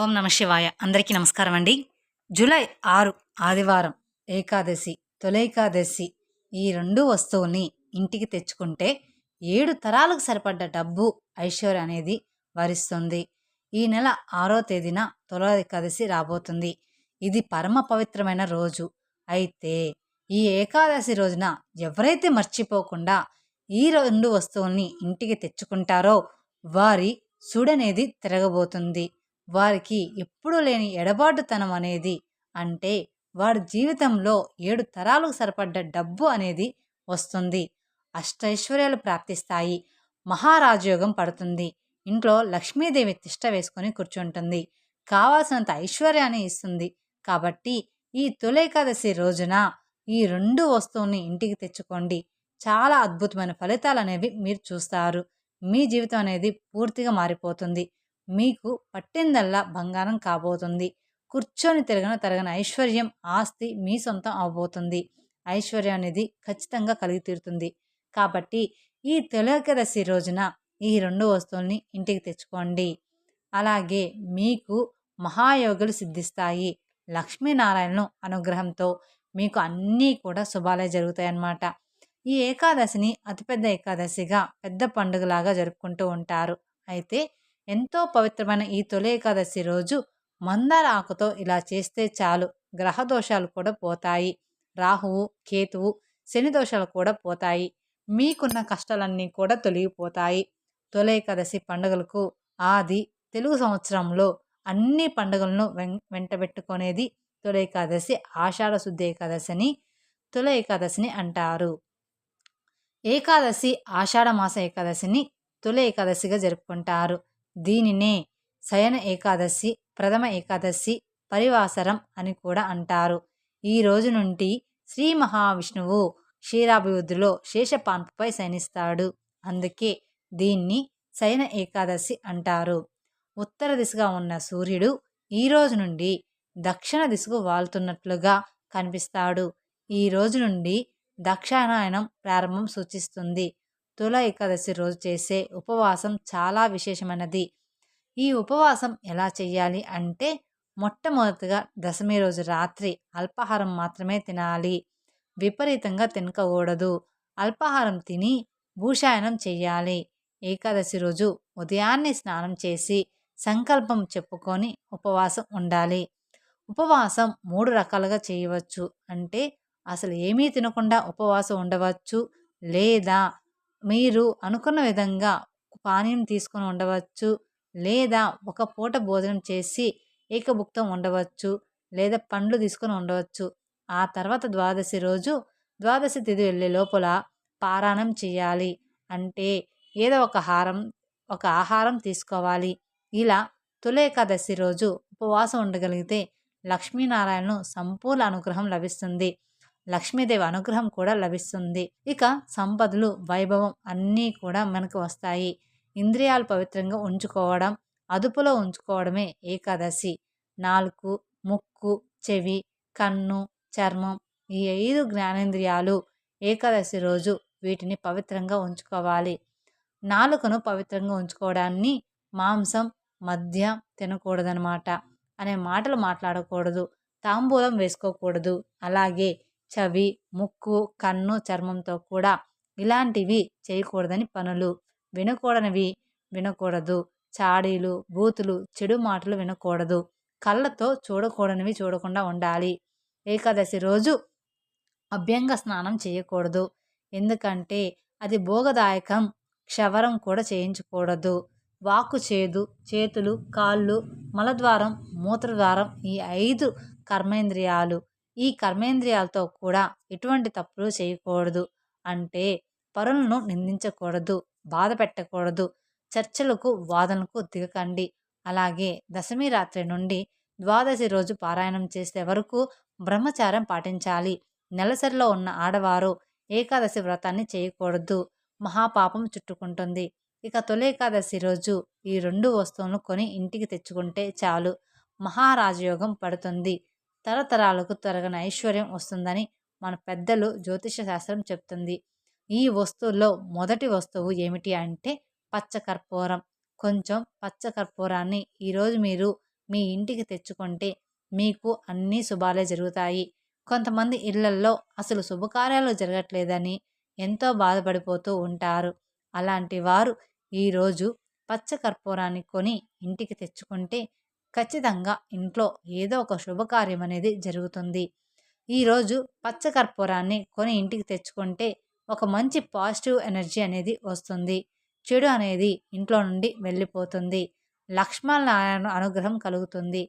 ఓం నమ శివాయ. అందరికీ నమస్కారం అండి. జూలై ఆరు ఆదివారం ఏకాదశి తొలైకాదశి ఈ రెండు వస్తువుని ఇంటికి తెచ్చుకుంటే ఏడు తరాలకు సరిపడ్డ డబ్బు ఐశ్వర్య అనేది వరిస్తుంది. ఈ నెల ఆరో తేదీన తొల ఏకాదశి రాబోతుంది. ఇది పరమ పవిత్రమైన రోజు. అయితే ఈ ఏకాదశి రోజున ఎవరైతే మర్చిపోకుండా ఈ రెండు వస్తువుల్ని ఇంటికి తెచ్చుకుంటారో వారి సుడనేది తిరగబోతుంది. వారికి ఎప్పుడూ లేని ఎడబాటుతనం అనేది అంటే వారి జీవితంలో ఏడు తరాలకు సరిపడ్డ డబ్బు అనేది వస్తుంది. అష్టైశ్వర్యాలు ప్రాప్తిస్తాయి. మహారాజయోగం పడుతుంది. ఇంట్లో లక్ష్మీదేవి తిష్ట వేసుకొని కూర్చుంటుంది. కావాల్సినంత ఐశ్వర్యాన్ని ఇస్తుంది. కాబట్టి ఈ తొలేకాదశి రోజున ఈ రెండు వస్తువుని ఇంటికి తెచ్చుకోండి. చాలా అద్భుతమైన ఫలితాలు అనేవి మీరు చూస్తారు. మీ జీవితం అనేది పూర్తిగా మారిపోతుంది. మీకు పట్టిందల్లా బంగారం కాబోతుంది. కూర్చొని తిరగన తరగన ఐశ్వర్యం ఆస్తి మీ సొంతం అవబోతుంది. ఐశ్వర్యం అనేది ఖచ్చితంగా కలిగి తీరుతుంది. కాబట్టి ఈ తొలకదశి రోజున ఈ రెండు వస్తువుల్ని ఇంటికి తెచ్చుకోండి. అలాగే మీకు మహాయోగులు సిద్ధిస్తాయి. లక్ష్మీనారాయణను అనుగ్రహంతో మీకు అన్నీ కూడా శుభాలే జరుగుతాయన్నమాట. ఈ ఏకాదశిని అతిపెద్ద ఏకాదశిగా పెద్ద పండుగలాగా జరుపుకుంటూ ఉంటారు. అయితే ఎంతో పవిత్రమైన ఈ తొలి ఏకాదశి రోజు మందార ఆకుతో ఇలా చేస్తే చాలు. గ్రహ దోషాలు కూడా పోతాయి. రాహువు కేతువు శని దోషాలు కూడా పోతాయి. మీకున్న కష్టాలన్నీ కూడా తొలగిపోతాయి. తొలి ఏకాదశి పండుగలకు ఆది తెలుగు సంవత్సరంలో అన్ని పండుగలను వెం వెంటబెట్టుకునేది తొలి ఏకాదశి ఆషాఢ శుద్ధ ఏకాదశిని తొలి ఏకాదశిని అంటారు. ఏకాదశి ఆషాఢ మాస ఏకాదశిని తొలి ఏకాదశిగా జరుపుకుంటారు. దీనినే శయన ఏకాదశి ప్రథమ ఏకాదశి పరివాసరం అని కూడా అంటారు. ఈ రోజు నుండి శ్రీ మహావిష్ణువు క్షీరాభివృద్ధిలో శేషపాన్పుపై శయనిస్తాడు. అందుకే దీన్ని శయన ఏకాదశి అంటారు. ఉత్తర దిశగా ఉన్న సూర్యుడు ఈ రోజు నుండి దక్షిణ దిశకు వాళ్తున్నట్లుగా కనిపిస్తాడు. ఈ రోజు నుండి దక్షిణాయనం ప్రారంభం సూచిస్తుంది. తుల ఏకాదశి రోజు చేసే ఉపవాసం చాలా విశేషమైనది. ఈ ఉపవాసం ఎలా చేయాలి అంటే మొట్టమొదటిగా దశమి రోజు రాత్రి అల్పాహారం మాత్రమే తినాలి. విపరీతంగా తినకూడదు. అల్పాహారం తిని భూషాయనం చేయాలి ఏకాదశి రోజు ఉదయాన్నే స్నానం చేసి సంకల్పం చెప్పుకొని ఉపవాసం ఉండాలి. ఉపవాసం మూడు రకాలుగా చేయవచ్చు. అంటే అసలు ఏమీ తినకుండా ఉపవాసం ఉండవచ్చు లేదా మీరు అనుకున్న విధంగా పానీయం తీసుకొని ఉండవచ్చు. లేదా ఒక పూట భోజనం చేసి ఏకభుక్తం ఉండవచ్చు. లేదా పండ్లు తీసుకొని ఉండవచ్చు. ఆ తర్వాత ద్వాదశి రోజు ద్వాదశి తిథి వెళ్ళే లోపల పారాయణం చేయాలి. అంటే ఏదో ఒక హారం ఒక ఆహారం తీసుకోవాలి. ఇలా తులేకాదశి రోజు ఉపవాసం ఉండగలిగితే లక్ష్మీనారాయణను సంపూర్ణ అనుగ్రహం లభిస్తుంది. లక్ష్మీదేవి అనుగ్రహం కూడా లభిస్తుంది. ఇక సంపదలు వైభవం అన్నీ కూడా మనకు వస్తాయి. ఇంద్రియాలు పవిత్రంగా ఉంచుకోవడం అదుపులో ఉంచుకోవడమే ఏకాదశి. నాలుగు ముక్కు చెవి కన్ను చర్మం ఈ ఐదు జ్ఞానేంద్రియాలు ఏకాదశి రోజు వీటిని పవిత్రంగా ఉంచుకోవాలి. నాలుకను పవిత్రంగా ఉంచుకోవడాన్ని మాంసం మద్యం తినకూడదనమాట అనే మాటలు మాట్లాడకూడదు. తాంబూలం వేసుకోకూడదు. అలాగే చవి ముక్కు కన్ను చర్మంతో కూడా ఇలాంటివి చేయకూడదని పనులు. వినకూడనివి వినకూడదు. చాడీలు బూతులు చెడు మాటలు వినకూడదు. కళ్ళతో చూడకూడనివి చూడకుండా ఉండాలి. ఏకాదశి రోజు అభ్యంగ స్నానం చేయకూడదు. ఎందుకంటే అది భోగదాయకం. క్షవరం కూడా చేయించకూడదు. వాక్కు చేదు చేతులు కాళ్ళు మలద్వారం మూత్రద్వారం ఈ ఐదు కర్మేంద్రియాలు. ఈ కర్మేంద్రియాలతో కూడా ఎటువంటి తప్పులు చేయకూడదు. అంటే పరులను నిందించకూడదు బాధ పెట్టకూడదు చర్చలకు వాదనకు దిగకండి. అలాగే దశమి రాత్రి నుండి ద్వాదశి రోజు పారాయణం చేసే వరకు బ్రహ్మచారం పాటించాలి. నెలసరిలో ఉన్న ఆడవారు ఏకాదశి వ్రతాన్ని చేయకూడదు. మహాపాపం చుట్టుకుంటుంది. ఇక తొలి ఏకాదశి రోజు ఈ రెండు వస్తువులను కొని ఇంటికి తెచ్చుకుంటే చాలు. మహారాజయోగం పడుతుంది. తరతరాలకు త్వరగా ఐశ్వర్యం వస్తుందని మన పెద్దలు జ్యోతిష శాస్త్రం చెప్తుంది. ఈ వస్తువుల్లో మొదటి వస్తువు ఏమిటి అంటే పచ్చకర్పూరం కొంచెం పచ్చకర్పూరాన్ని ఈరోజు మీరు మీ ఇంటికి తెచ్చుకుంటే మీకు అన్నీ శుభాలే జరుగుతాయి. కొంతమంది ఇళ్ళల్లో అసలు శుభకార్యాలు జరగట్లేదని ఎంతో బాధపడిపోతూ ఉంటారు. అలాంటి వారు ఈరోజు పచ్చకర్పూరాన్ని కొని ఇంటికి తెచ్చుకుంటే ఖచ్చితంగా ఇంట్లో ఏదో ఒక శుభకార్యం అనేది జరుగుతుంది. ఈరోజు పచ్చకర్పూరాన్ని కొని ఇంటికి తెచ్చుకుంటే ఒక మంచి పాజిటివ్ ఎనర్జీ అనేది వస్తుంది. చెడు అనేది ఇంట్లో నుండి వెళ్ళిపోతుంది. లక్ష్మణనారాయణ అనుగ్రహం కలుగుతుంది.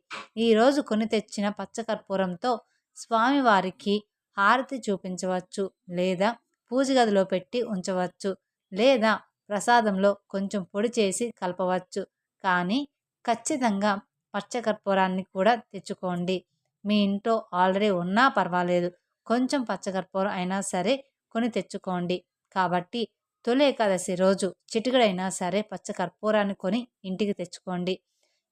ఈరోజు కొని తెచ్చిన పచ్చకర్పూరంతో స్వామివారికి హారతి చూపించవచ్చు లేదా పూజ గదిలో పెట్టి ఉంచవచ్చు లేదా ప్రసాదంలో కొంచెం పొడి చేసి కలపవచ్చు. కానీ ఖచ్చితంగా పచ్చకర్పూరాన్ని కూడా తెచ్చుకోండి. మీ ఇంట్లో ఆల్రెడీ ఉన్నా పర్వాలేదు. కొంచెం పచ్చకర్పూరం అయినా సరే కొని తెచ్చుకోండి. కాబట్టి తొలి ఏకాదశి రోజు చిటికడైనా సరే పచ్చకర్పూరాన్ని కొని ఇంటికి తెచ్చుకోండి.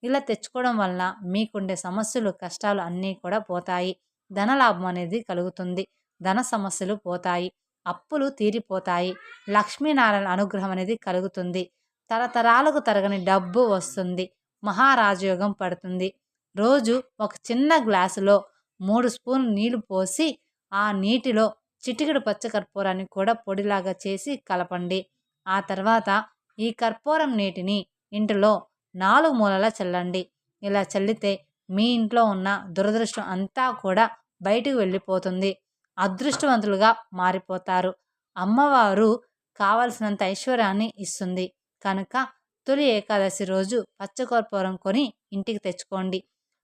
ఇలా తెచ్చుకోవడం వలన మీకుండే సమస్యలు కష్టాలు అన్నీ కూడా పోతాయి. ధనలాభం అనేది కలుగుతుంది. ధన సమస్యలు పోతాయి. అప్పులు తీరిపోతాయి. లక్ష్మీనారాయణ అనుగ్రహం అనేది కలుగుతుంది. తరతరాలకు తరగని డబ్బు వస్తుంది. మహారాజయోగం పడుతుంది. రోజు ఒక చిన్న గ్లాసులో మూడు స్పూన్ నీళ్ళు పోసి ఆ నీటిలో చిటికెడు పచ్చ కర్పూరాన్ని కూడా పొడిలాగా చేసి కలపండి. ఆ తర్వాత ఈ కర్పూరం నీటిని ఇంటిలో నాలుగు మూలలా చల్లండి. ఇలా చల్లితే మీ ఇంట్లో ఉన్న దురదృష్టం అంతా కూడా బయటకు వెళ్ళిపోతుంది. అదృష్టవంతులుగా మారిపోతారు. అమ్మవారు కావలసినంత ఐశ్వర్యాన్ని ఇస్తుంది. కనుక తొలి ఏకాదశి రోజు పచ్చకర్పూరం కొని ఇంటికి తెచ్చుకోండి.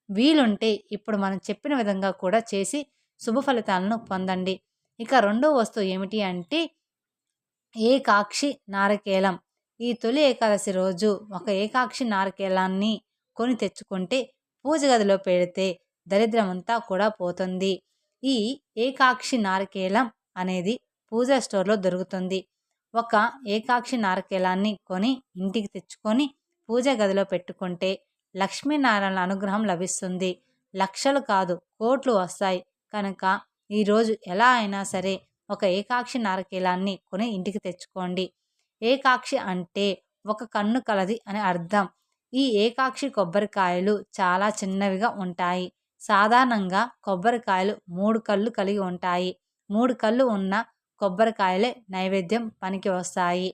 వీలుంటే ఇప్పుడు మనం చెప్పిన విధంగా కూడా చేసి శుభ ఫలితాలను పొందండి. ఇక రెండో వస్తువు ఏమిటి అంటే ఏకాక్షి నారకేలం. ఈ తొలి ఏకాదశి రోజు ఒక ఏకాక్షి నారకేలాన్ని కొని తెచ్చుకుంటే పూజ గదిలో పెడితే దరిద్రమంతా కూడా పోతుంది. ఈ ఏకాక్షి నారకేలం అనేది పూజా స్టోర్లో దొరుకుతుంది. ఒక ఏకాక్షి నారకేలాన్ని కొని ఇంటికి తెచ్చుకొని పూజ గదిలో పెట్టుకుంటే లక్ష్మీనారాయణ అనుగ్రహం లభిస్తుంది. లక్షలు కాదు కోట్లు వస్తాయి. కనుక ఈరోజు ఎలా అయినా సరే ఒక ఏకాక్షి నారకేలాన్ని కొని ఇంటికి తెచ్చుకోండి. ఏకాక్షి అంటే ఒక కన్ను కలది అని అర్థం. ఈ ఏకాక్షి కొబ్బరికాయలు చాలా చిన్నవిగా ఉంటాయి. సాధారణంగా కొబ్బరికాయలు మూడు కళ్ళు కలిగి ఉంటాయి. మూడు కళ్ళు ఉన్న కొబ్బరికాయలే నైవేద్యం పనికి వస్తాయి.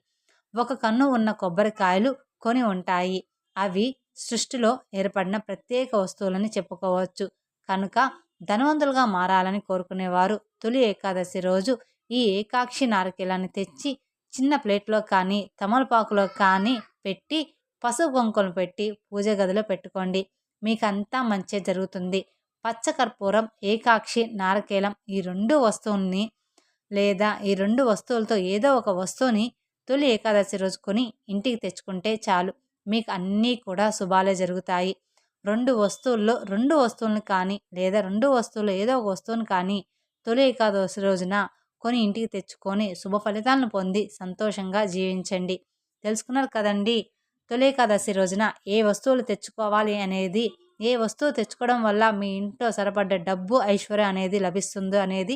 ఒక కన్ను ఉన్న కొబ్బరికాయలు కొని ఉంటాయి. అవి సృష్టిలో ఏర్పడిన ప్రత్యేక వస్తువులని చెప్పుకోవచ్చు. కనుక ధనవంతులుగా మారాలని కోరుకునేవారు తొలి ఏకాదశి రోజు ఈ ఏకాక్షి నారకేలాన్ని తెచ్చి చిన్న ప్లేట్లో కానీ తమలపాకులో కానీ పెట్టి పసుపు కొంకులు పెట్టి పూజ గదిలో పెట్టుకోండి. మీకంతా మంచి జరుగుతుంది. పచ్చకర్పూరం ఏకాక్షి నారకేలం ఈ రెండు వస్తువుల్ని లేదా ఈ రెండు వస్తువులతో ఏదో ఒక వస్తువుని తొలి ఏకాదశి రోజు కొని ఇంటికి తెచ్చుకుంటే చాలు. మీకు అన్నీ కూడా శుభాలే జరుగుతాయి. రెండు వస్తువుల్లో రెండు వస్తువులను కానీ లేదా రెండు వస్తువులు ఏదో ఒక వస్తువును కానీ తొలి ఏకాదశి రోజున కొని ఇంటికి తెచ్చుకొని శుభ ఫలితాలను పొంది సంతోషంగా జీవించండి. తెలుసుకున్నారు కదండి? తొలి ఏకాదశి రోజున ఏ వస్తువులు తెచ్చుకోవాలి అనేది ఏ వస్తువు తెచ్చుకోవడం వల్ల మీ ఇంట్లో సరిపడ్డ డబ్బు ఐశ్వర్యం అనేది లభిస్తుందో అనేది